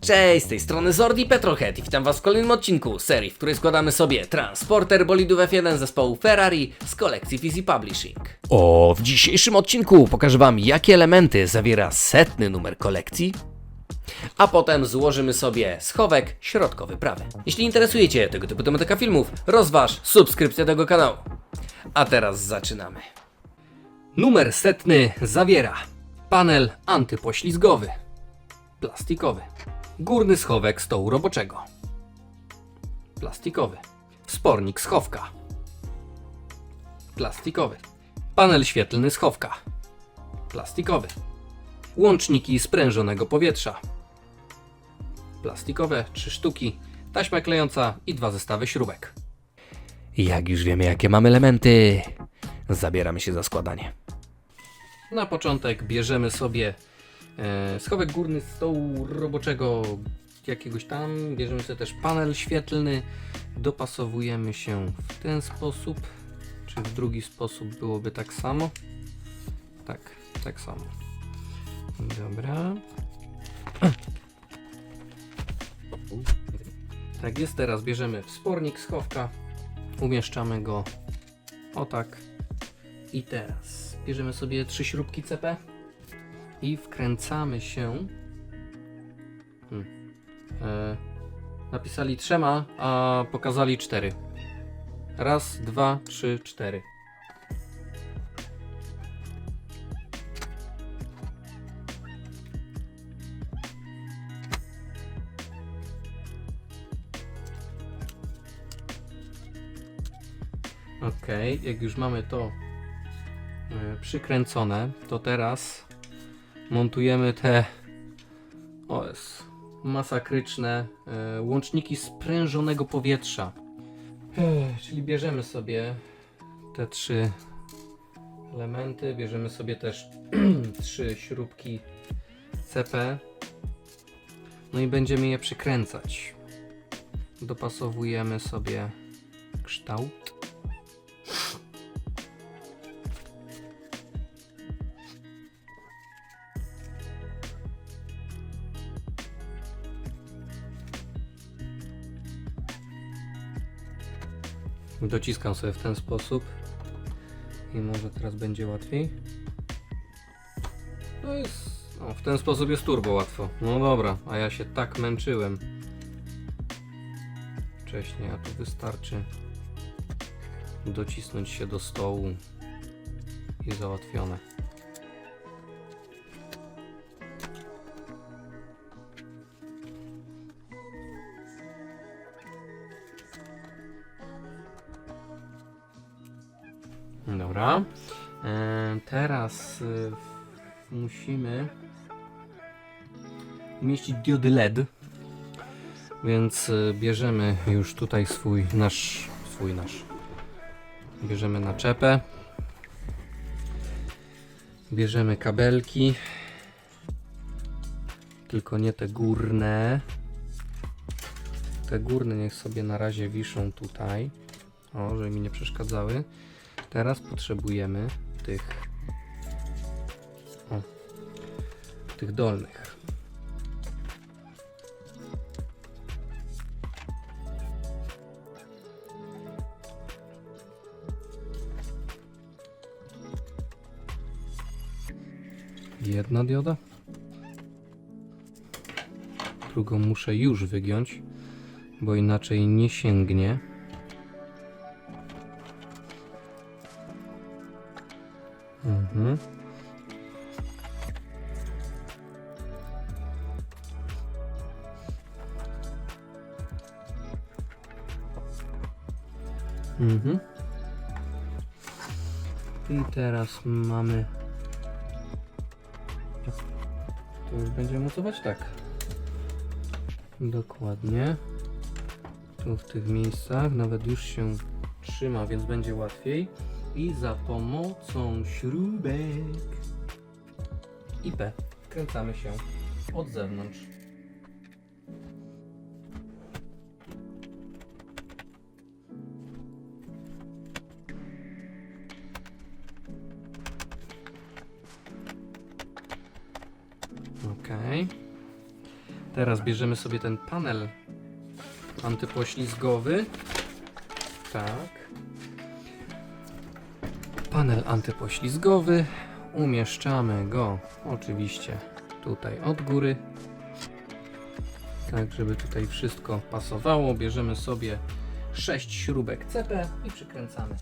Cześć, z tej strony Zordi Petrohead i witam was w kolejnym odcinku serii, w której składamy sobie transporter bolidów F1 zespołu Ferrari z kolekcji Fizzy Publishing. O, w dzisiejszym odcinku pokażę wam jakie elementy zawiera setny numer kolekcji, a potem złożymy sobie schowek środkowy prawy. Jeśli interesujecie tego typu tematyka filmów, rozważ subskrypcję tego kanału. A teraz zaczynamy. Numer setny zawiera panel antypoślizgowy, plastikowy, górny schowek stołu roboczego, plastikowy, wspornik schowka, plastikowy, panel świetlny schowka, plastikowy, łączniki sprężonego powietrza, plastikowe 3 sztuki, taśma klejąca i dwa zestawy śrubek. Jak już wiemy, jakie mamy elementy, zabieramy się za składanie. Na początek bierzemy sobie schowek górny stołu roboczego jakiegoś tam. Bierzemy sobie też panel świetlny. Dopasowujemy się w ten sposób. Czy w drugi sposób byłoby tak samo? Tak, tak samo. Dobra. Tak jest, teraz bierzemy wspornik schowka, umieszczamy go o tak i teraz bierzemy sobie trzy śrubki CP i wkręcamy się. Hmm. E, napisali trzema, a pokazali cztery. Raz, dwa, trzy, cztery. Ok, jak już mamy to e, przykręcone, to teraz montujemy te o jest, masakryczne e, łączniki sprężonego powietrza. Ech, Czyli bierzemy sobie te trzy elementy, bierzemy sobie też trzy śrubki CP, no i będziemy je przykręcać. Dopasowujemy sobie kształt. Dociskam sobie w ten sposób i może teraz będzie łatwiej. No jest, no, w ten sposób jest turbo łatwo. No dobra, a ja się tak męczyłem wcześniej, a tu wystarczy docisnąć się do stołu i załatwione. Dobra. E, teraz y, musimy umieścić diody LED. Więc y, bierzemy już tutaj swój nasz swój nasz. Bierzemy naczepę. Bierzemy kabelki. Tylko nie te górne. Te górne niech sobie na razie wiszą tutaj. O, żeby mi nie przeszkadzały. Teraz potrzebujemy tych o, tych dolnych. Jedna dioda. Drugą muszę już wygiąć, bo inaczej nie sięgnie. Mhm. Mhm. I teraz mamy. To już będziemy mocować tak. Dokładnie. Tu w tych miejscach nawet już się trzyma, więc będzie łatwiej i za pomocą śrubek i P kręcamy się od zewnątrz. Ok. Teraz bierzemy sobie ten panel antypoślizgowy. Tak. Panel antypoślizgowy. Umieszczamy go oczywiście tutaj od góry. Tak, żeby tutaj wszystko pasowało. Bierzemy sobie 6 śrubek CP i przykręcamy.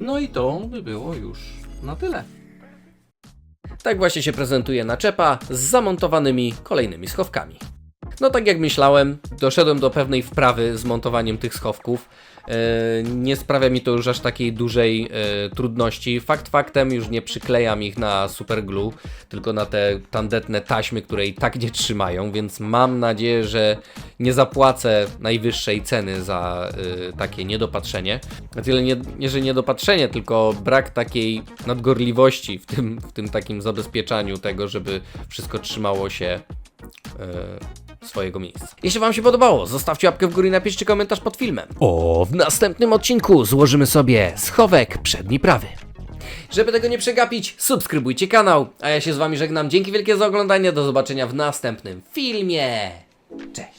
No i to by było już na tyle. Tak właśnie się prezentuje naczepa z zamontowanymi kolejnymi schowkami. No tak jak myślałem, doszedłem do pewnej wprawy z montowaniem tych schowków. E, nie sprawia mi to już aż takiej dużej e, trudności. Fakt faktem już nie przyklejam ich na superglue, tylko na te tandetne taśmy, które i tak nie trzymają, więc mam nadzieję, że nie zapłacę najwyższej ceny za e, takie niedopatrzenie. Na tyle nie, nie, że niedopatrzenie, tylko brak takiej nadgorliwości w tym, w tym takim zabezpieczaniu tego, żeby wszystko trzymało się e, swojego miejsca. Jeśli Wam się podobało, zostawcie łapkę w górę i napiszcie komentarz pod filmem. O, w następnym odcinku złożymy sobie schowek przedni prawy. Żeby tego nie przegapić, subskrybujcie kanał, a ja się z Wami żegnam. Dzięki wielkie za oglądanie, do zobaczenia w następnym filmie. Cześć!